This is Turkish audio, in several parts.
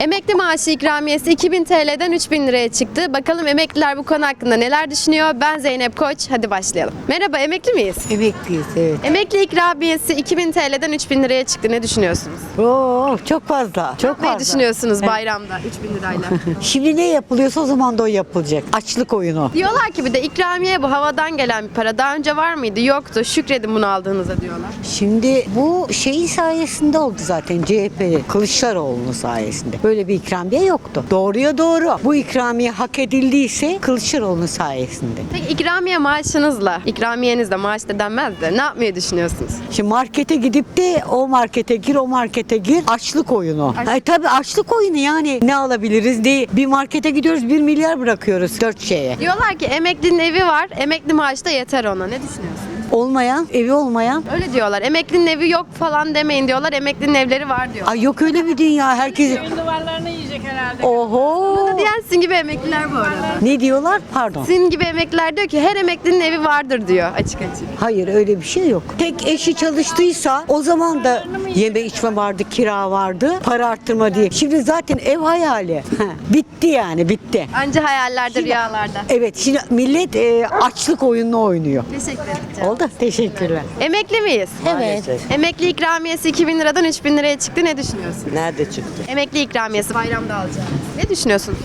Emekli maaşı ikramiyesi 2000 TL'den 3000 liraya çıktı. Bakalım emekliler bu konu hakkında neler düşünüyor? Ben Zeynep Koç. Hadi başlayalım. Merhaba, emekli miyiz? Emekliyiz evet. Emekli ikramiyesi 2000 TL'den 3000 liraya çıktı. Ne düşünüyorsunuz? Oo, çok fazla. Çok Ne fazla. düşünüyorsunuz bayramda 3000 lirayla? Şimdi ne yapılıyorsa o zaman da o yapılacak. Açlık oyunu. diyorlar ki bir de ikramiye bu havadan gelen bir para. Daha önce var mıydı? Yoktu. Şükredin bunu aldığınıza diyorlar. Şimdi bu şeyin sayesinde oldu zaten CHP'li Kılıçdaroğlu'nun sayesinde. Böyle bir ikramiye yoktu. Doğruya doğru. Bu ikramiye hak edildiyse Kılıçdaroğlu'nun sayesinde. Peki ikramiye maaşınızla, ikramiyenizle maaş da denmez de ne yapmayı düşünüyorsunuz? Şimdi markete gidip de o markete gir o markete gir açlık oyunu. Ay, tabii açlık oyunu yani ne alabiliriz diye bir markete gidiyoruz bir milyar bırakıyoruz dört şeye. Diyorlar ki emeklinin evi var, emekli maaşı da yeter ona. Ne düşünüyorsunuz? Olmayan evi olmayan Öyle diyorlar. Emeklinin evi yok falan demeyin diyorlar. Emeklinin evleri var diyor. Ay yok öyle bir dünya herkes. Köyün duvarlarını herhalde. Oho. Bunu diyen sizin gibi emekliler bu arada. Ne diyorlar? Pardon. Sizin gibi emekliler diyor ki her emeklinin evi vardır diyor açık açık. Hayır öyle bir şey yok. Tek eşi çalıştıysa o zaman da yeme içme vardı, kira vardı, para arttırma diye. Şimdi zaten ev hayali. bitti yani bitti. Anca hayallerde, Şimdi- rüyalarda. Evet şimdi millet e, açlık oyununu oynuyor. Teşekkür ederim. Oldu. Teşekkürler. Emekli miyiz? Evet. Emekli ikramiyesi 2000 liradan 3000 liraya çıktı. Ne düşünüyorsun? Nerede çıktı? Emekli ikramiyesi bayramda alacağım. Ne düşünüyorsunuz?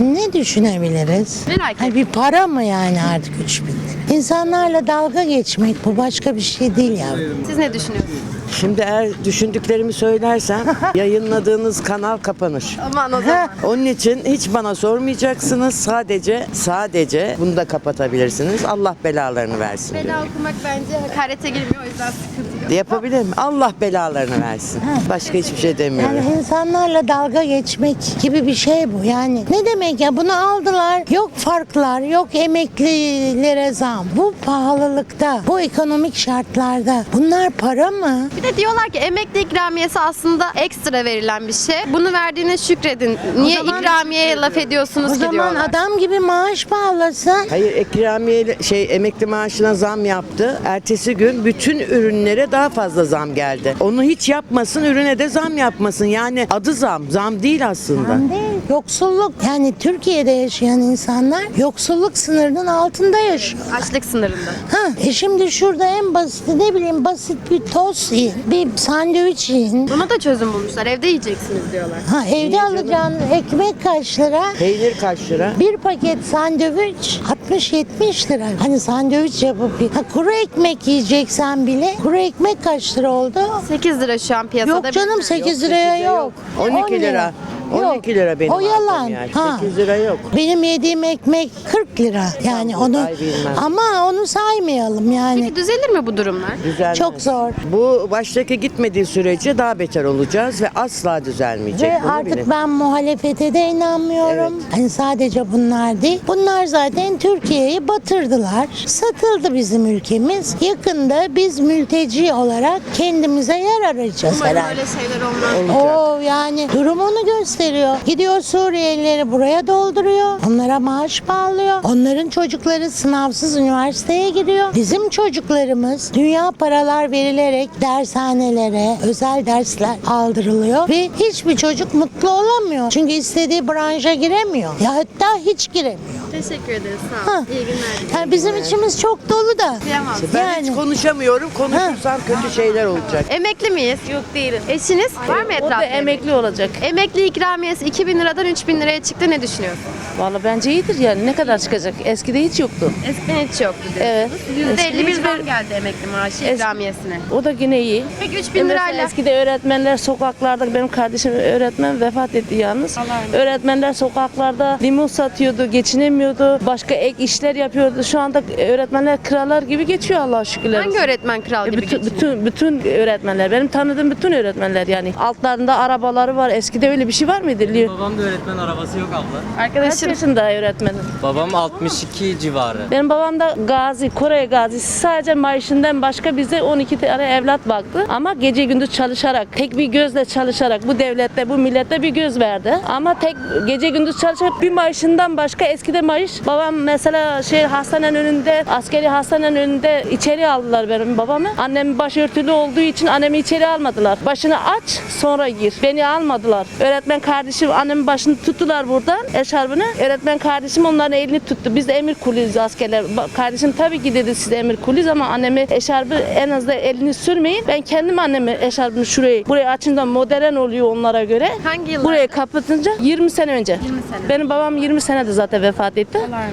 Ne düşünebiliriz? Merak ettim. Ha, bir para mı yani artık 3 bin lira? İnsanlarla dalga geçmek bu başka bir şey değil ya. Siz ne düşünüyorsunuz? Şimdi eğer düşündüklerimi söylersem yayınladığınız kanal kapanır. Aman o zaman. Onun için hiç bana sormayacaksınız. Sadece sadece bunu da kapatabilirsiniz. Allah belalarını versin. Bela okumak bence hakarete girmiyor o yüzden sıkıntı. Yapabilir mi? Allah belalarını versin. Başka hiçbir şey demiyorum. Yani insanlarla dalga geçmek gibi bir şey bu. Yani ne demek ya bunu aldılar. Yok farklar, yok emeklilere zam. Bu pahalılıkta, bu ekonomik şartlarda bunlar para mı? Bir de diyorlar ki emekli ikramiyesi aslında ekstra verilen bir şey. Bunu verdiğine şükredin. Niye zaman- ikramiyeye laf ediyorsunuz O ki zaman diyorlar. adam gibi maaş bağlasın. Hayır ikramiye şey emekli maaşına zam yaptı. Ertesi gün bütün ürünlere daha fazla zam geldi. Onu hiç yapmasın, ürüne de zam yapmasın. Yani adı zam, zam değil aslında. Değil. Yoksulluk yani Türkiye'de yaşayan insanlar yoksulluk sınırının altında yaşıyor. Açlık sınırında. Ha, e şimdi şurada en basit ne bileyim basit bir tost yiyin, bir sandviç yiyin. Buna da çözüm bulmuşlar. Evde yiyeceksiniz diyorlar. Ha, evde alacağınız ekmek kaç lira? Peynir kaç lira? Bir paket sandviç 60-70 lira. Hani sandviç yapıp bir- ha, kuru ekmek yiyeceksen bile kuru ekmek kaç lira oldu? 8 lira şu an piyasada. Yok canım 8 liraya yok. 12 10 lira. 12 lira benim O yalan. yer. Ha. 8 lira yok. Benim yediğim ekmek 40 lira. Yani onu bilmem. ama onu saymayalım yani. Peki düzelir mi bu durumlar? Düzelmez. Çok zor. Bu baştaki gitmediği sürece daha beter olacağız ve asla düzelmeyecek. Ve Bunu artık bilin. ben muhalefete de inanmıyorum. Hani sadece bunlar değil. Bunlar zaten Türkiye'yi batırdılar. Satıldı bizim ülkemiz. Yakında biz mülteci olarak kendimize yer arayacağız Umarım herhalde. öyle şeyler olmaz. O yani durum onu gösteriyor. Gidiyor Suriyelileri buraya dolduruyor. Onlara maaş bağlıyor. Onların çocukları sınavsız üniversiteye giriyor. Bizim çocuklarımız dünya paralar verilerek dershanelere özel dersler aldırılıyor ve hiçbir çocuk mutlu olamıyor. Çünkü istediği branşa giremiyor. Ya hatta hiç giremiyor. Teşekkür ederiz. Sağ Ha. olun. İyi günler. Yani bizim içimiz çok dolu da. Kıyamam. Ben yani- hiç konuşamıyorum. Konuşursam kötü şeyler olacak. Emekli miyiz? Yok değilim. Eşiniz var mı O etrafta? da emekli olacak. Emekli ikramiyesi 2000 liradan 3000 liraya çıktı. Ne düşünüyorsun? Vallahi bence iyidir yani. Ne kadar çıkacak? Eskide hiç yoktu. Eskiden hiç yoktu Evet. %51 Eskiden hiç zam geldi emekli maaşı Es- ikramiyesine. O da yine iyi. Peki 3000 E mesela lirayla Eskide öğretmenler sokaklarda, benim kardeşim öğretmen vefat etti yalnız. Öğretmenler sokaklarda limon satıyordu, geçinemiyordu. Başka ek işler yapıyordu. Şu anda öğretmenler krallar gibi geçiyor Allah'a şükürler. hangi öğretmen kral E, gibi bütün, bütün bütün öğretmenler benim tanıdığım bütün öğretmenler yani altlarında arabaları var eskide öyle bir şey var mıydı? Li- Babam da öğretmen arabası yok abla. Kaç Arkadaşım yaşında öğretmenin? Babam 62 civarı. Benim babam da gazi, Kore gazisi. Sadece maaşından başka bize 12 tane evlat baktı. Ama gece gündüz çalışarak, tek bir gözle çalışarak bu devlette, bu millette bir göz verdi. Ama tek gece gündüz çalışarak bir maaşından başka eskide maaş. Babam mesela şey hastanenin önünde, askeri hastanenin önünde içeri aldılar benim babamı. Annem başörtülü olduğu için annemi içeri almadılar. Başını aç sonra gir. Beni almadılar. Öğretmen kardeşim annemin başını tuttular buradan eşarbını. Öğretmen kardeşim onların elini tuttu. Biz de emir kuluyuz askerler. Kardeşim tabii ki dedi siz emir kuluyuz ama annemi eşarbı en az da elini sürmeyin. Ben kendim annemi eşarbını şurayı burayı açınca modern oluyor onlara göre. Hangi yıllarda? Burayı kapatınca 20 sene önce. 20 sene. Benim babam 20 senede zaten vefat etti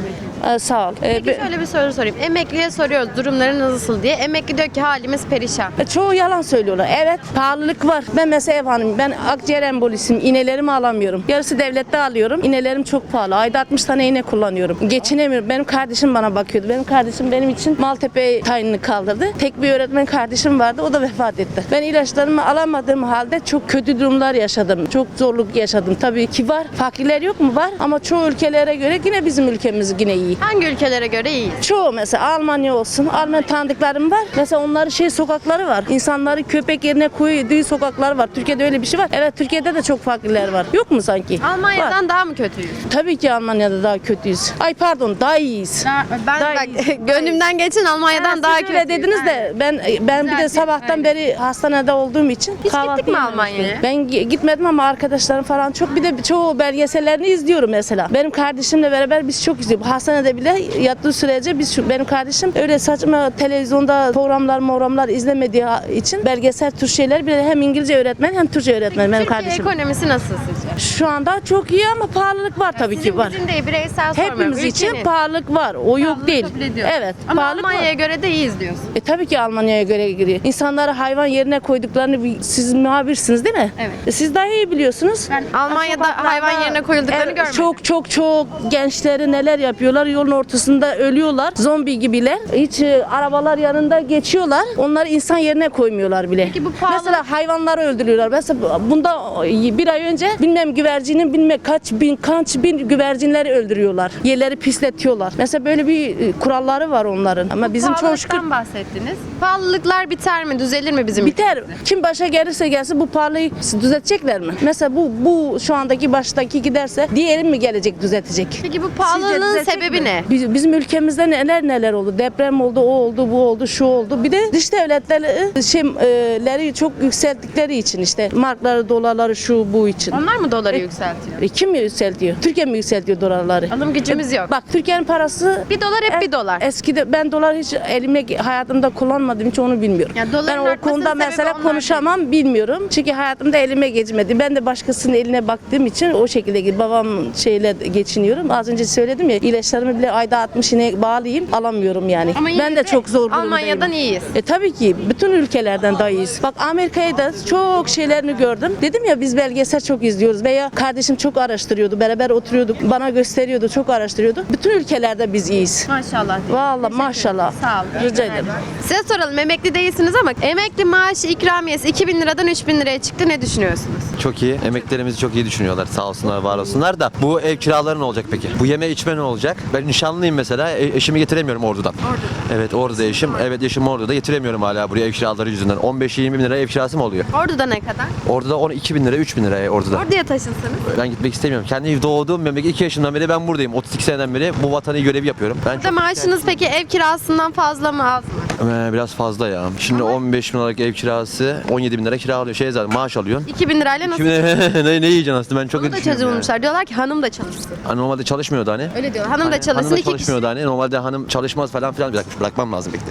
dedi. Ee, sağ ol. Ee, Peki be- şöyle bir soru sorayım. Emekliye soruyoruz durumları nasıl diye. Emekli diyor ki halimiz perişan. E, Çoğu yalan söylüyorlar. Evet pahalılık var. Ben mesela ev hanımıyım. Ben akciğer embolisiyim. İğnelerimi alamıyorum. Yarısı devlette alıyorum. İğnelerim çok pahalı. Ayda 60 tane iğne kullanıyorum. Geçinemiyorum. Benim kardeşim bana bakıyordu. Benim kardeşim benim için Maltepe tayinini kaldırdı. Tek bir öğretmen kardeşim vardı. O da vefat etti. Ben ilaçlarımı alamadığım halde çok kötü durumlar yaşadım. Çok zorluk yaşadım. Tabii ki var. Fakirler yok mu? Var. Ama çoğu ülkelere göre yine bizim ülkemiz yine iyi. Hangi ülkelere göre iyi? Çoğu mesela Almanya olsun. Alman tanıdıklarım var. Mesela onların şey sokakları var. İnsanları köpek yerine koyduğu sokakları var. Türkiye'de öyle bir şey var. Evet Türkiye'de de çok fakirler var. Yok mu sanki? Var. Almanya'dan daha mı kötüyüz? Tabii ki Almanya'da daha kötüyüz. Ay pardon daha iyiyiz. Ben Daha bak iyi. gönlümden geçin Almanya'dan Ha, daha kötü. öyle dediniz de ben ben bir de sabahtan aynen. beri hastanede olduğum için Hiç gittik mi. Almanya'ya? Ben gi- gitmedim ama arkadaşlarım falan çok bir de çoğu belgesellerini izliyorum mesela. Benim kardeşimle beraber biz çok izliyoruz. Hastanede bile yattığı sürece biz şu, benim kardeşim öyle saçma televizyonda programlar programlar izlemediği için belgesel tür şeyler bile hem İngilizce öğretmen hem Türkçe öğretmen benim Türkiye kardeşim. ekonomisi nasıl sizce? Şu anda çok iyi ama pahalılık var tabii Sizin ki var. bizim değil bireysel sormuyorum. Hepimiz için Ülkenin. pahalılık var. O yok Pahalılığı değil. kabul. Evet. Ama pahalılık var. Almanya'ya göre de iyiyiz diyorsun. E tabii ki Almanya'ya göre giriyor. İnsanları hayvan yerine koyduklarını bi- siz muhabirsiniz değil mi? Evet. E siz daha iyi biliyorsunuz. Ben Almanya'da Sokaklarda- hayvan yerine koyulduklarını Evet, görmedim. Çok çok çok gençleri neler yapıyorlar? Yolun ortasında ölüyorlar. Zombi gibiler. Hiç e, arabalar yanında geçiyorlar. Onları insan yerine koymuyorlar bile. Peki bu pahalı- Mesela hayvanları öldürüyorlar. Mesela bunda e, bir ay önce bilmem güvercinin bilmem kaç bin kaç bin güvercinleri öldürüyorlar. Yerleri pisletiyorlar. Mesela böyle bir e, kuralları var onların. Ama bizim çok şükür Pahalılıktan bahsettiniz. Pahalılıklar biter mi? Düzelir mi bizim Biter. ülkemizde? Kim başa gelirse gelsin bu parlayı düzeltecekler mi? Mesela bu bu şu andaki baştaki giderse diğeri mi gelecek düzeltecek? Peki bu pahalılığın düzelecek sebebi mi? ne? Biz- bizim ülkemizde neler neler oldu. Deprem oldu, o oldu, bu oldu, şu oldu. Bir de dış devletleri şeyleri çok yükselttikleri için işte markları, dolarları şu bu için. Onlar mı doları yükseltiyor? E, kim yükseltiyor? Türkiye mi yükseltiyor dolarları? Alım gücümüz yok. Bak Türkiye'nin parası Bir dolar hep bir dolar. Eskide ben dolar hiç elimde hayatımda kullanmadım hiç onu bilmiyorum. Ya doların ben o konuda mesela konuşamam bilmiyorum. Çünkü hayatımda elime geçmedi. Ben de başkasının eline baktığım için o şekilde babam şeyle geçiniyorum. Az önce söyledim ya ilaçlarımı bile ayda 60 iğne bağlayayım alamıyorum yani. Ama yine ben de çok zor durumdayım. Almanya'dan iyiyiz. E tabii ki bütün ülkelerden daha iyiyiz. Bak Amerika'yı da çok şeylerini gördüm. Dedim ya biz belgesel çok izliyoruz veya kardeşim çok araştırıyordu. Beraber oturuyorduk. Bana gösteriyordu. Çok araştırıyordu. Bütün ülkelerde biz iyiyiz. Maşallah. Teşekkür maşallah. Sağ olun. Rica ederim. Size soralım emekli değilsiniz ama emekli maaşı ikramiyesi 2000 liradan 3000 liraya çıktı ne düşünüyorsunuz? Çok iyi. Emeklerimizi çok iyi düşünüyorlar. Sağ olsunlar, var olsunlar da. Bu ev kiraları ne olacak peki? Bu yeme içme ne olacak? Ben nişanlıyım mesela. E- eşimi getiremiyorum Ordu'dan. Ordu'da. Evet Ordu'da eşim. Evet eşim Ordu'da. Getiremiyorum hala buraya ev kiraları yüzünden. 15-20 bin lira ev kirası mı oluyor? Ordu'da ne kadar? Ordu'da 12 bin lira, 3 bin lira Ordu'da. Ordu'ya taşınsanız. Ben gitmek istemiyorum. Kendi doğduğum memleket 2 yaşından beri ben buradayım. 32 seneden beri bu vatanı görevi yapıyorum. Ben Burada maaşınız peki ev kirasından fazla mı az mı? Ee, biraz fazla ya. Şimdi 15 bin liralık ev kirası 17 bin lira kira alıyor. Şey zaten maaş alıyorsun. 2000 lirayla nasıl? Şimdi ne, ne yiyeceksin aslında ben çok Onu da çözüm bulmuşlar. Diyorlar ki hanım da çalışsın. Ha, Normalde çalışmıyordu hani. Öyle diyorlar. Hanım da Hani çalışsın hanım da iki kişi. çalışmıyordu hani. Normalde hanım çalışmaz falan filan bırakmış. Bırakmam lazım bekle.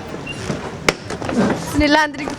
Sinirlendirici.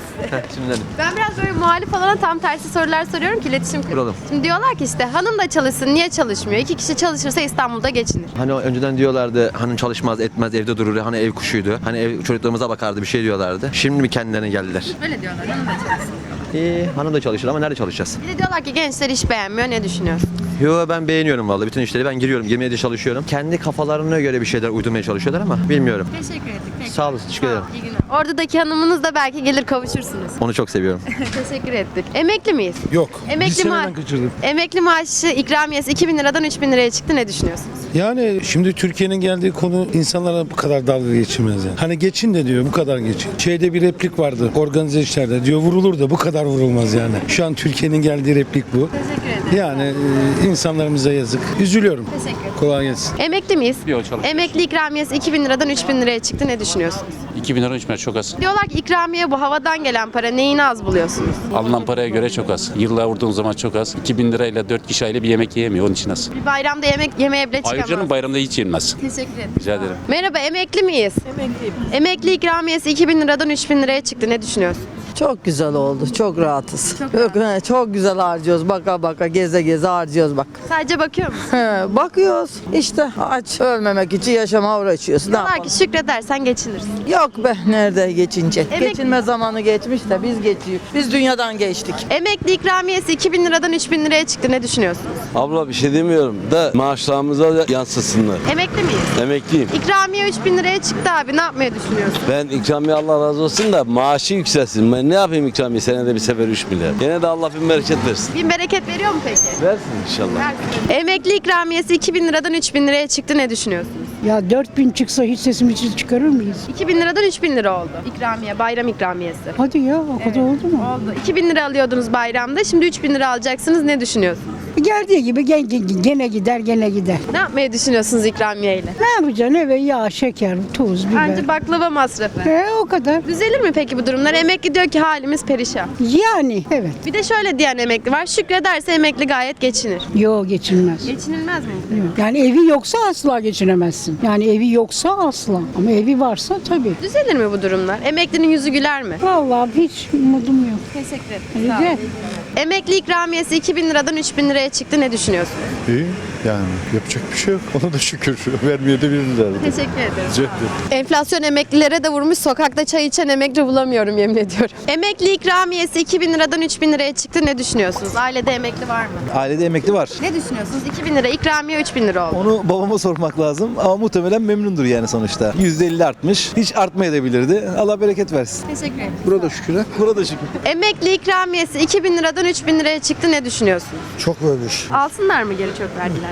Şimdi Ben biraz böyle muhalif olana tam tersi sorular soruyorum ki iletişim. Kuralım. Şimdi diyorlar ki işte hanım da çalışsın niye çalışmıyor? İki kişi çalışırsa İstanbul'da geçinir. hani o önceden diyorlardı hanım çalışmaz etmez evde durur hani ev kuşuydu. Hani ev çocuklarımıza bakardı bir şey diyorlardı. Şimdi mi kendilerine geldiler? Öyle diyorlar hanım da çalışsın. İyi hanım da çalışır ama nerede çalışacağız? Bir de diyorlar ki gençler iş beğenmiyor ne düşünüyorsun? Yo ben beğeniyorum vallahi bütün işleri. Ben giriyorum, 27 de çalışıyorum. Kendi kafalarına göre bir şeyler uydurmaya çalışıyorlar ama bilmiyorum. Teşekkür ettik. Sağ olun, teşekkür ederim. İyi günler. Oradaki hanımınız da belki gelir kavuşursunuz. Onu çok seviyorum. Teşekkür ettik. Emekli miyiz? Yok. Emekli seneden maaş. kaçırdım. Emekli maaşı ikramiyesi 2000 liradan 3000 liraya çıktı. Ne düşünüyorsunuz? Yani şimdi Türkiye'nin geldiği konu insanlara bu kadar dalga geçilmez yani. Hani geçin de diyor bu kadar geçin. Şeyde bir replik vardı organize işlerde diyor vurulur da bu kadar vurulmaz yani. Şu an Türkiye'nin geldiği replik bu. Teşekkür ederim. Yani e, insanlarımıza yazık. Üzülüyorum. Teşekkür ederim. Kolay gelsin. Emekli miyiz? Yok çalışmıyorum. Emekli ikramiyesi 2000 liradan 3000 liraya çıktı. Ne düşünüyorsunuz? 2000 lira içmez çok az. Diyorlar ki ikramiye bu havadan gelen para neyini az buluyorsunuz? Alınan paraya göre çok az. Yıllığa vurduğun zaman çok az. 2000 lirayla 4 kişi aile bir yemek yiyemiyor. Onun için az. Bir bayramda yemek yemeye bile Hayır çıkamaz. canım bayramda hiç yenmez. Teşekkür ederim. Rica ederim. Merhaba emekli miyiz? Emekliyim. Emekli ikramiyesi 2000 liradan 3000 liraya çıktı. Ne düşünüyorsun? Çok güzel oldu. Çok rahatız. Çok, he, çok güzel harcıyoruz. Baka baka geze geze harcıyoruz bak. Sadece bakıyor musun? He, bakıyoruz işte aç ölmemek için yaşama uğraşıyoruz. Ne Diyorlar yapalım? ki şükredersen geçinirsin. Yok be nerede geçince. Emek- Geçinme zamanı geçmiş de biz geçiyor. Biz dünyadan geçtik. Emekli ikramiyesi 2000 liradan 3000 liraya çıktı. Ne düşünüyorsunuz? Abla bir şey demiyorum da maaşlarımıza yansısınlar. Emekli miyiz? Emekliyim. İkramiye 3000 liraya çıktı abi. Ne yapmayı düşünüyorsun? Ben ikramiye Allah razı olsun da maaşı yükselsin. Ben ne yapayım ikramiye senede bir sefer 3 milyar. Gene de Allah bin bereket versin. Bin bereket veriyor mu peki? Versin inşallah. Emekli ikramiyesi 2000 liradan 3000 liraya çıktı. Ne düşünüyorsunuz? Ya 4000 çıksa hiç sesimizi çıkarır mıyız? 2000 liradan 3000 lira oldu. İkramiye, bayram ikramiyesi. Hadi ya o kadar oldu mu? Oldu. 2000 lira alıyordunuz bayramda. Şimdi 3000 lira alacaksınız. Ne düşünüyorsunuz? Geldiği gibi gene, gene gider gene gider. Ne yapmayı düşünüyorsunuz ikramiyeyle? Ne yapacaksın eve yağ, şeker, tuz, biber. Bence baklava masrafı. He, o kadar. Düzelir mi peki bu durumlar? Emekli diyor ki halimiz perişan. Yani evet. Bir de şöyle diyen emekli var. Şükrederse emekli gayet geçinir. Yo geçinmez. Geçinilmez mi? Yani evi yoksa asla geçinemezsin. Yani evi yoksa asla. Ama evi varsa tabii. Düzelir mi bu durumlar? Emeklinin yüzü güler mi? Vallahi hiç umudum yok. Teşekkür ederim. Rica Emekli ikramiyesi 2000 liradan 3000 liraya çıktı. Ne düşünüyorsunuz? İyi yani yapacak bir şey yok. Ona da şükür. Vermeye de bilirler. Teşekkür ederim. Enflasyon emeklilere de vurmuş. Sokakta çay içen emekli bulamıyorum yemin ediyorum. Emekli ikramiyesi 2000 liradan 3000 liraya çıktı. Ne düşünüyorsunuz? Ailede emekli var mı? Ailede emekli var. Ne düşünüyorsunuz? 2000 lira ikramiye 3000 lira oldu. Onu babama sormak lazım ama muhtemelen memnundur yani sonuçta. %50 artmış. Hiç artmayabilirdi. Allah bereket versin. Teşekkür ederim. Burada şükür. Burada şükür. Emekli ikramiyesi 2000 liradan 3000 liraya çıktı. Ne düşünüyorsunuz? Çok vermiş. Alsınlar mı geri çok verdiler?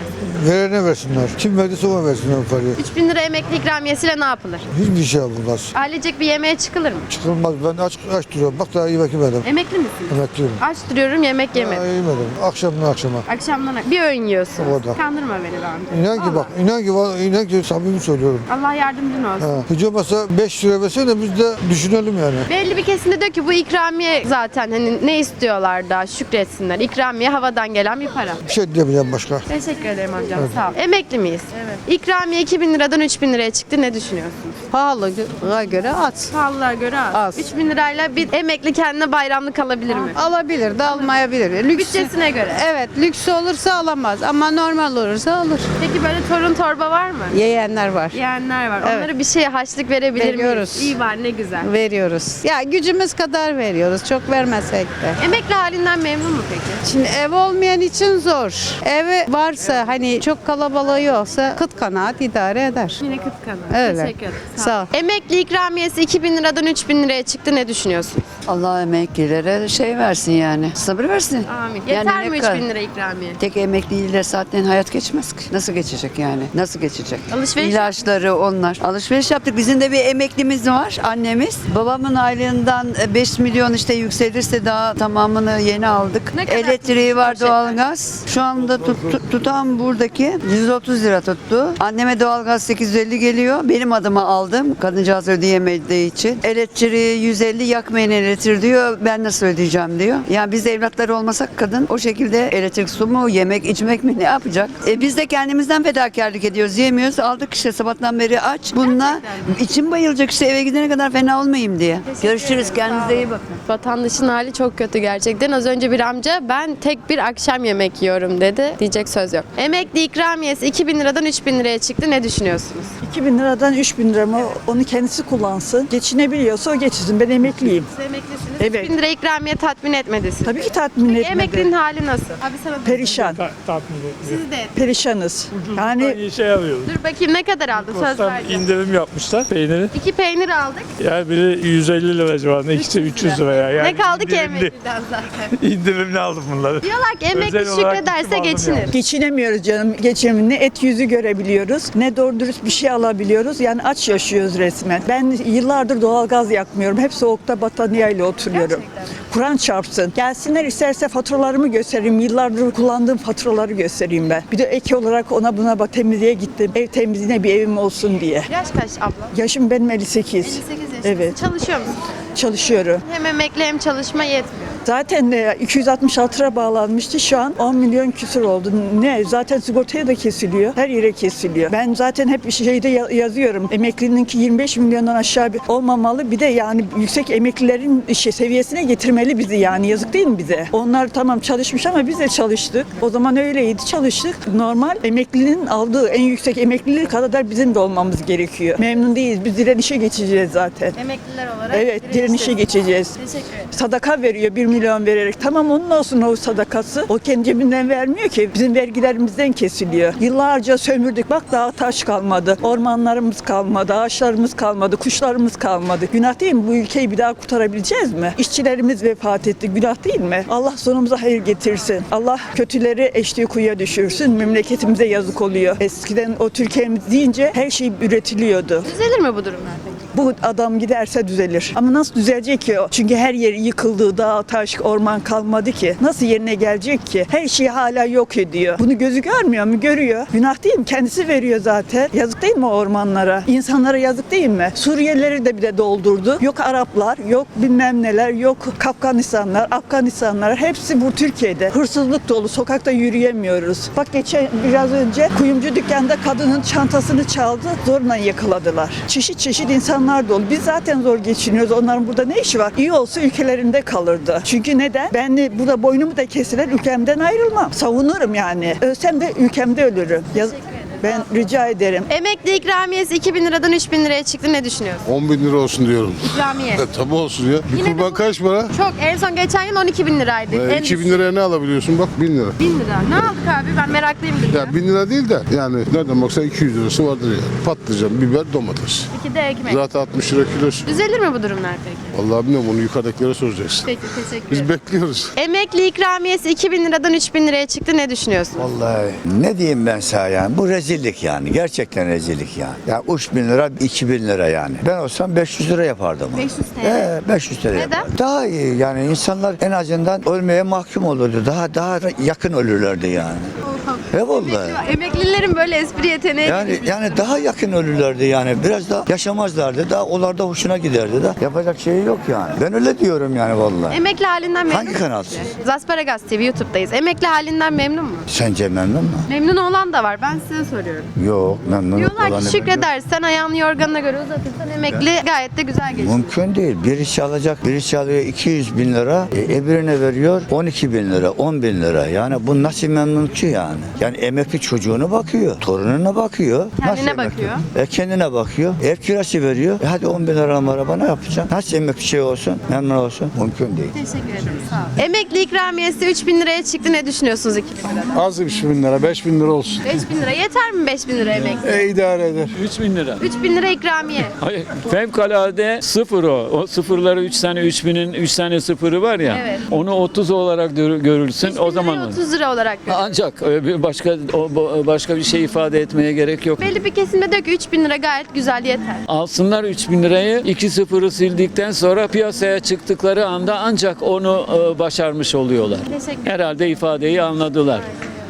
Verene versinler. Kim verdiyse ona versinler parayı. 3000 lira emekli ikramiyesiyle ne yapılır? Hiçbir şey yapılmaz. Ailecek bir yemeğe çıkılır mı? Çıkılmaz. Ben aç, aç duruyorum. Bak daha yemek yemedim. Emekli misin? Emekliyim. Aç duruyorum yemek Daha yemedim. yemedim. Akşamdan akşama. Akşamdan bir öğün yiyorsun. O da. Kandırma beni be amca. İnan ki bak, inan ki, va- inan ki samimi söylüyorum. Allah yardımcın olsun. Ha. Hiç olmazsa 5 lira versene biz de düşünelim yani. Belli bir kesimde diyor ki bu ikramiye zaten hani ne istiyorlar da şükretsinler. İkramiye havadan gelen bir para. Bir şey diyemeyeceğim başka. Teşekkür ederim amcam sağ ol. Emekli miyiz? Evet. İkramiye 2000 liradan 3000 liraya çıktı ne düşünüyorsunuz? Pahalıya göre at. Pahalılar göre az. Az. 3000 lirayla bir emekli kendine bayramlık alabilir mi? Alabilir de almayabilir. Lüks, Bütçesine göre. evet lüks olursa alamaz ama normal olursa alır. Peki böyle torun torba var mı? Yeğenler var. Yeğenler var. Evet. Onlara bir şeye haçlık verebilir Veriyoruz. miyiz? İyi var ne güzel. Veriyoruz. Ya gücümüz kadar veriyoruz. Çok vermesek de. Emekli halinden memnun mu peki? Şimdi ev olmayan için zor. Evi varsa hani çok kalabalığı yoksa kıt kanaat idare eder. Yine kıt kanı. Öyle. Teşekkür ederim. Sağ ol. Emekli ikramiyesi 2000 liradan 3000 liraya çıktı ne düşünüyorsun? Allah emeklilere şey versin yani. Sabır versin. Amin. Yani Yeter ne mi kadar- 3000 lira ikramiye? Tek emekliyle zaten hayat geçmez ki. Nasıl geçecek yani? Nasıl geçecek? Alışveriş İlaçları onlar. Alışveriş yaptık. Bizim de bir emeklimiz var. Annemiz. Babamın aylığından 5 milyon işte yükselirse daha tamamını yeni aldık. Ne kadar Elektriği var, tutmuş doğalgaz. Şu anda tut, tut- tutan buradaki 130 lira tuttu. Anneme doğalgaz 850 geliyor. Benim adıma aldım. Kadıncağız ödeyemediği için. Elektriği 150 yakmayın elektrik diyor. Ben nasıl ödeyeceğim diyor. Yani biz evlatları olmasak kadın o şekilde elektrik su mu, yemek içmek mi ne yapacak? E biz de kendimizden fedakarlık ediyoruz. Yemiyoruz. Aldık işte sabahtan beri aç. Bununla içim bayılacak işte eve gidene kadar fena olmayayım diye. Görüşürüz. Kendinize iyi bakın. Vatandaşın hali çok kötü gerçekten. Az Az önce bir amca ben tek bir akşam yemek yiyorum dedi. Diyecek söz yok. Emekli ikramiyesi 2000 liradan 3000 liraya çıktı. Ne düşünüyorsunuz? 2000 liradan 3000 lira mı onu kendisi kullansın. Geçinebiliyorsa o geçsin. Ben emekliyim. Siz emeklisiniz. Evet. 3000 lira ikramiye tatmin etmedi sizi. Tabii ki tatmin etmedi. Emeklinin hali nasıl? Abi sana Perişan. Sizi de et. Perişanız. Yani şey alıyoruz. Dur bakayım ne kadar aldın? Söz vereceğim. indirim yapmışlar peyniri. İki peynir aldık. Yani biri 150 lira civarında, ikisi 300 lira ya. Yani ne kaldı ki indirimli- emekliden zaten? İndirimli aldım bunları. Diyorlar ki emekli Özel olarak şükrederse gittim aldım geçinir. yani. geçinemiyoruz canım. Geçim ne et yüzü görebiliyoruz ne doğru dürüst bir şey alabiliyoruz. Yani aç yaşıyoruz resmen. Ben yıllardır doğalgaz yakmıyorum. Hep soğukta battaniyeyle oturuyorum. Kur'an çarpsın. Gelsinler isterse faturalarımı göstereyim. Yıllardır kullandığım faturaları göstereyim ben. Bir de ek olarak ona buna bak temizliğe gittim. Ev temizliğine bir evim olsun diye. Yaş kaç abla? Yaşım benim 58. 58 yaşında. Evet. Çalışıyor musun? Çalışıyorum. Hem emekli hem çalışma yetmiyor. Zaten de 266 lira bağlanmıştı. Şu an 10 milyon küsur oldu. Ne? Zaten sigortaya da kesiliyor. Her yere kesiliyor. Ben zaten hep şeyde ya- yazıyorum. Emeklininki 25 milyondan aşağı bir olmamalı. Bir de yani yüksek emeklilerin işe seviyesine getirmeli bizi yani. Yazık değil mi bize? Onlar tamam çalışmış ama biz de çalıştık. O zaman öyleydi. Çalıştık. Normal emeklinin aldığı en yüksek emeklilik kadar bizim de olmamız gerekiyor. Memnun değiliz. Biz direnişe geçeceğiz zaten. Emekliler olarak. Evet, direnişe geçeceğiz. Teşekkür ederim. Sadaka veriyor 1 milyon vererek. Tamam onun olsun o sadakası. O kendi cebinden vermiyor ki. Bizim vergilerimizden kesiliyor. Yıllarca sömürdük. Bak daha taş kalmadı. Ormanlarımız kalmadı. Ağaçlarımız kalmadı. Kuşlarımız kalmadı. Günah değil mi? Bu ülkeyi bir daha kurtarabileceğiz mi? İşçilerimiz vefat etti. Günah değil mi? Allah sonumuza hayır getirsin. Allah kötüleri eşliği kuyuya düşürsün. Memleketimize yazık oluyor. Eskiden o Türkiye'miz deyince her şey üretiliyordu. Düzelir mi bu durumlar peki? Bu adam giderse düzelir. Ama nasıl düzelecek ki o? Çünkü her yeri yıkıldı, dağ, taş, orman kalmadı ki. Nasıl yerine gelecek ki? Her şeyi hala yok ediyor. Bunu gözü görmüyor mu? Görüyor. Günah değil mi? Kendisi veriyor zaten. Yazık değil mi ormanlara? İnsanlara yazık değil mi? Suriyelileri de bir de doldurdu. Yok Araplar, yok bilmem neler, yok Afganistanlar, Afganistanlar. Hepsi bu Türkiye'de. Hırsızlık dolu. Sokakta yürüyemiyoruz. Bak geçen biraz önce kuyumcu dükkanda kadının çantasını çaldı. Zorla yakaladılar. Çeşit çeşit insanlar dolu. Biz zaten zor geçiniyoruz. Onların burada ne işi var? İyi olsa ülkelerinde kalırdı. Çünkü neden? Ben de burada boynumu da kesiler ülkemden ayrılmam. Savunurum yani. Ölsem de ülkemde ölürüm. Yaz- ben rica ederim. Emekli ikramiyesi 2000 liradan 3000 liraya çıktı. Ne düşünüyorsun? 10 bin lira olsun diyorum. İkramiye. Tabii olsun ya. Bir Yine de kurban bu- kaç para? Çok. En son geçen yıl 12 bin liraydı. Ee, en 2000 liraya ne alabiliyorsun? Bak 1000 lira. 1000 lira. Ne aldık abi? Ben meraklıyım. Ya 1000 lira değil de yani nereden baksan 200 lirası vardır ya. Patlıcan, biber, domates. İki de ekmek. Zaten 60 lira kilosu. Düzelir mi bu durumlar peki? Vallahi bilmiyorum onu yukarıdakilere soracaksın. Peki teşekkür Biz ederim. bekliyoruz. Emekli ikramiyesi 2000 liradan 3000 liraya çıktı. Ne düşünüyorsun? Vallahi ne diyeyim ben sana yani bu rezillik yani gerçekten rezillik yani. Ya 3 bin lira 2 bin lira yani. Ben olsam 500 lira yapardım. onu. 500 TL. Ee, 500 TL Neden? yapardım. Daha iyi yani insanlar en azından ölmeye mahkum olurdu. Daha daha yakın ölürlerdi yani. He vallahi. Emeklilerin böyle espri yeteneği Yani yani daha yakın ölürlerdi yani. Biraz da yaşamazlardı. Daha onlar da hoşuna giderdi de. Yapacak şey yok yani. Ben öyle diyorum yani vallahi. Emekli halinden memnun Hangi musun? kanalsın? Zasparagas TV YouTube'dayız. Emekli halinden memnun mu? Sence memnun mu? Memnun olan da var. Ben size soruyorum. Yok memnun Diyorlar olanı ki ben- şükredersen ayağını yorganına göre uzatırsan emekli gayet de güzel geçiyor. Mümkün değil. Birisi alacak, birisi alıyor 200 bin lira, e, öbürüne veriyor 12 bin lira, 10 bin lira. Yani bu nasıl memnun ki yani? Yani emekli çocuğuna bakıyor, torununa bakıyor. Kendine emekli? bakıyor. E kendine bakıyor. Ev kirası veriyor. E hadi 10 bin lira araba ne yapacaksın? Nasıl emekli şey olsun, memnun olsun? Mümkün değil. Teşekkür ederim. Sağ ol. Emekli ikramiyesi 3000 liraya çıktı. Ne düşünüyorsunuz 2000 liradan? Az 3 bin lira, 5 bin lira olsun. 5000 lira yeter mi 5000 lira emekli? E idare eder. 3000 lira. 3000 lira ikramiye. Hayır, fevkalade sıfır o. O sıfırları 3 tane 3000'in 3 tane sıfırı var ya. Evet. Onu 30 olarak gör- görürsün. 3000 o zaman lirayı 30 lira olarak görüyorum. ancak e, bir başka o- bu- başka bir şey ifade etmeye gerek yok. Belli bir kesimde diyor ki 3000 lira gayet güzel yeter. Alsınlar 3000 lirayı 2 sıfırı sildikten sonra piyasaya çıktıkları anda ancak onu e, başarmış oluyorlar. Teşekkür. Herhalde ifadeyi anladılar.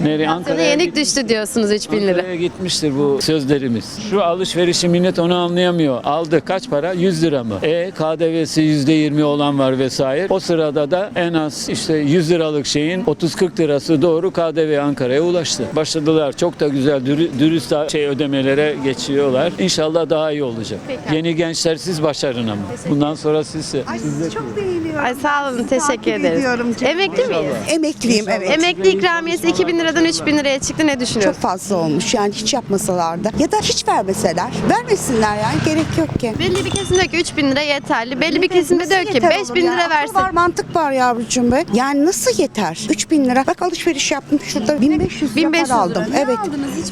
Nereye Ankara'ya yenik düştü diyorsunuz 3000 lira. Ankara'ya gitmiştir bu sözlerimiz. Şu alışverişi millet onu anlayamıyor. Aldı kaç para? 100 lira mı? E KDV'si %20 olan var vesaire. O sırada da en az işte 100 liralık şeyin 30-40 lirası doğru KDV Ankara'ya ulaştı. Başladılar. Çok da güzel dürü- dürüst şey ödemelere geçiyorlar. İnşallah daha iyi olacak. Peki. Yeni gençler siz başarın ama. Bundan sonra siz siz de Çok beğeniyorum. Ay sağ olun teşekkür ederiz. Emekli miyiz? Emekliyim evet. Emekli ikramiyesi 2000 liradan 3000 liraya çıktı. Ne düşünüyorsun? Çok fazla olmuş yani hiç yapmasalar da. Ya da hiç vermeseler. Vermesinler yani gerek yok ki. Belli bir kesim diyor ki 3000 lira yeterli. Belli bir kesim de Nasıl diyor ki yeter 5000 olur ya? lira Akıl versin. Var mantık var yavrucuğum be. Yani nasıl yeter? 3000 lira. Bak alışveriş yaptım şurada 1500 lira 1500 para lira. aldım. Ne Evet.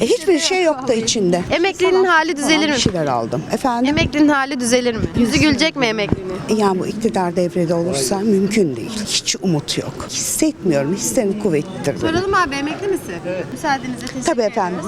E, hiçbir şey yoktu içinde. Emeklinin hali düzelir Bir mi? şeyler aldım. Efendim? Emeklinin hali düzelir mi? Yüzü gülecek mi emeklinin? Yani bu iktidar devrede olursa mümkün değil. Hiç umut yok. Hissetmiyorum. Hislerim kuvvetlidir. benim. Soralım abi emekli misin? Müsaadenizle teşekkür Tabii ediyoruz. efendim.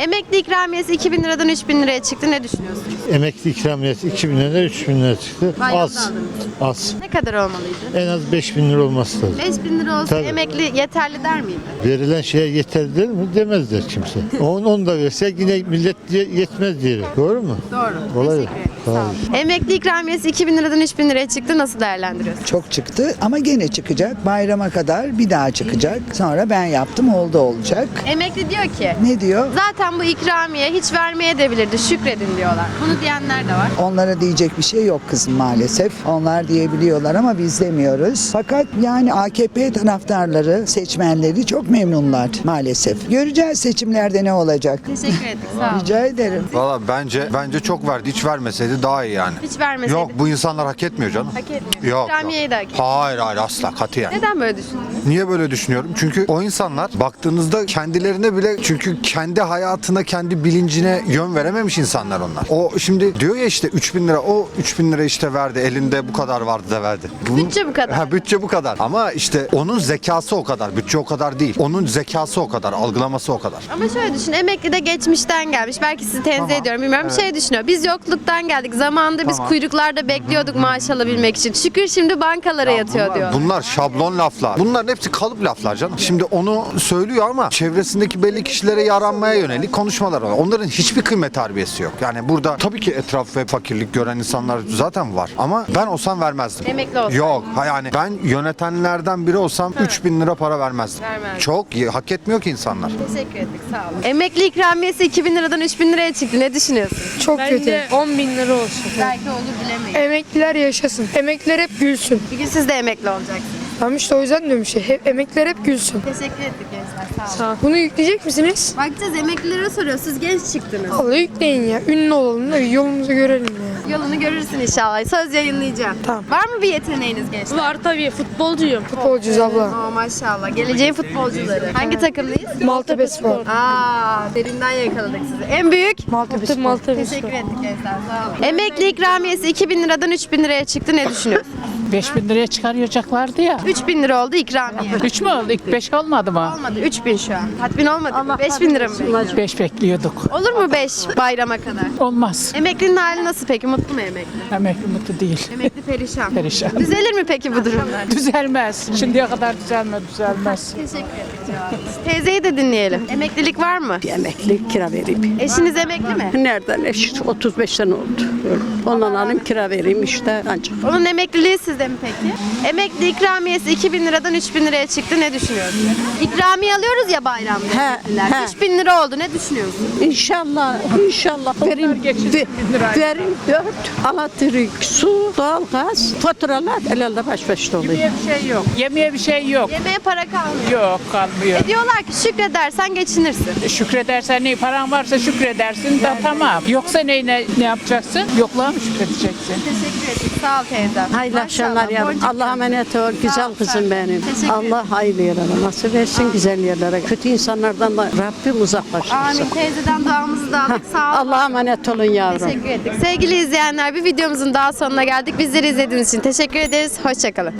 Emekli ikramiyesi 2000 liradan 3000 liraya çıktı. Ne düşünüyorsun? Emekli ikramiyesi 2000 lira 3000 lira çıktı. Bayramda Az. aldınız. Az. Ne kadar olmalıydı? En az 5000 lira olması lazım. 5000 lira olsa Tabii. emekli yeterli der miydi? Verilen şeye yeter der mi? Demezler kimse. Onu, onu da verse yine millet ye- yetmez diyelim. Doğru mu? Doğru. Olay Teşekkür ederim. Sağ olun. Emekli ikramiyesi 2000 liradan 3000 liraya çıktı. Nasıl değerlendiriyorsun? Çok çıktı ama gene çıkacak. Bayrama kadar bir daha çıkacak. Sonra ben yaptım oldu olacak. Emekli diyor ki Ne diyor? zaten bu ikramiye hiç vermeye de bilirdi. Şükredin diyorlar. Bunu diyenler de var. Onlara diyecek bir şey yok kızım maalesef. Onlar diyebiliyorlar ama biz demiyoruz. Fakat yani AKP taraftarları, seçmenleri çok memnunlar maalesef. Göreceğiz seçimlerde ne olacak. Teşekkür ettik. Sağ olun. Rica ederim. Valla bence bence çok verdi. Hiç vermeseydi daha iyi yani. Hiç vermeseydi. Yok bu insanlar hak etmiyor canım. Hak etmiyor. Yok. İkramiyeyi de hak etmiyor. Hayır hayır asla katiyen. Neden böyle düşündünüz? Niye böyle düşünüyorum? Çünkü o insanlar baktığınızda kendilerine bile çünkü kendi hayatına, kendi bilincine yön verememiş insanlar onlar. O şimdi diyor ya işte 3000 lira o 3000 lira işte verdi elinde bu kadar vardı da verdi. Bunun- Bütçe bu kadar. Ha, bütçe bu kadar. Ama işte onun zekası o kadar. Bütçe o kadar değil. Onun zekası o kadar. Algılaması o kadar. Ama şöyle düşün, emekli de geçmişten gelmiş. Belki sizi tenzih ediyorum, bilmiyorum. Bir şey düşünüyor. Biz yokluktan geldik. Zamanında biz kuyruklarda bekliyorduk maaş alabilmek için. Şükür şimdi bankalara yatıyor bunlar, diyor. bunlar şablon laflar. Bunların hepsi kalıp laflar canım. Şimdi onu söylüyor ama çevresindeki belli kişilere yaranmaya yönelik konuşmalar var. Onların hiçbir kıymet harbiyesi yok. Yani burada tabii ki etraf ve fakirlik gören insanlar zaten var. Ama ben olsam vermezdim. Emekli olsaydın. Yok. Ha yani ben yönetenlerden biri olsam 3000 lira para vermezdim. Vermezdin. Çok hak etmiyor ki insanlar. Teşekkür ettik, sağ olun. Emekli ikramiyesi 2000 liradan 3000 liraya çıktı. Ne düşünüyorsun? Çok kötü. 10 bin lira olsun. Belki olur bilemeyiz. Emekliler yaşasın. Emekliler hep gülsün. Bir gün siz de emekli olacaksınız. Tamam işte o yüzden diyorum şey. Hep, emekliler hep gülsün. Teşekkür ettik gençler, sağ olun. Sağ ol. Bunu yükleyecek misiniz? Bakacağız emeklilere soruyor. Siz genç çıktınız. Vallahi yükleyin ya. Ünlü olalım da yolumuzu görelim ya. Yolunu görürsün inşallah. Söz yayınlayacağım. Tamam. Var mı bir yeteneğiniz gençler? Var tabii futbolcuyum. Futbolcuyuz abla. Aa, maşallah. Geleceğin futbolcuları. Hangi takımlıyız? Maltepe Spor. Aa, derinden yakaladık sizi. En büyük? Maltepe Spor. Maltepe Teşekkür ettik gençler. Sağ olun. Emekli ikramiyesi 2000 liradan 3000 liraya çıktı. Ne düşünüyorsun? 5000 liraya çıkaracaklardı ya. 3000 lira oldu ikramiye. 3 mü oldu? İlk 5 olmadı mı? Olmadı. 3000 şu an. Tatmin olmadı mı? 5000 lira mı? bekliyorsun? 5 bekliyorduk. Olur mu 5 bayrama kadar? Olmaz. Emeklinin hali nasıl peki? Mutlu mu emekli? Emekli mutlu değil. Emekli perişan. Perişan. Düzelir mi peki bu durumlar? Düzelmez. Şimdiye kadar düzelmedi, düzelmez. Teşekkür ederim. Teyzeyi de dinleyelim. Emeklilik var mı? Emekli kira vereyim. Eşiniz emekli mi? Nereden eş? 35 sene oldu. Ondan alayım kira vereyim işte ancak. Onun emekliliği sizde mi peki? Emekli ikramiyesi 2000 liradan 3000 liraya çıktı. Ne düşünüyorsun? İkramiye alıyoruz ya bayramda. He, emekliler. he. 3000 lira oldu. Ne düşünüyorsun? İnşallah, inşallah. Vereyim, ve, vereyim dört elektrik, su, doğalgaz, faturalar el elde baş başta oluyor. Yemeye bir şey yok. Yemeye bir şey yok. Yemeğe para kalmıyor. Yok kalmıyor. E diyorlar ki şükredersen geçinirsin. Şükredersen ne paran varsa şükredersin da tamam. Yoksa ne, ne, yapacaksın? Yokluğa mı şükredeceksin? Teşekkür ederim. Sağ ol teyzem. Hayırlı akşamlar yavrum. Allah'a emanet ol güzel kızım benim. Allah hayırlı yerlere nasip etsin güzel yerlere. Kötü insanlardan da Rabbim uzaklaştırsın. Amin. Teyzeden duamızı da aldık. Sağ ol. Allah'a emanet olun yavrum. Teşekkür ettik. Sevgili izleyenler bir videomuzun daha sonuna geldik. Bizleri izlediğiniz için teşekkür ederiz. Hoşçakalın.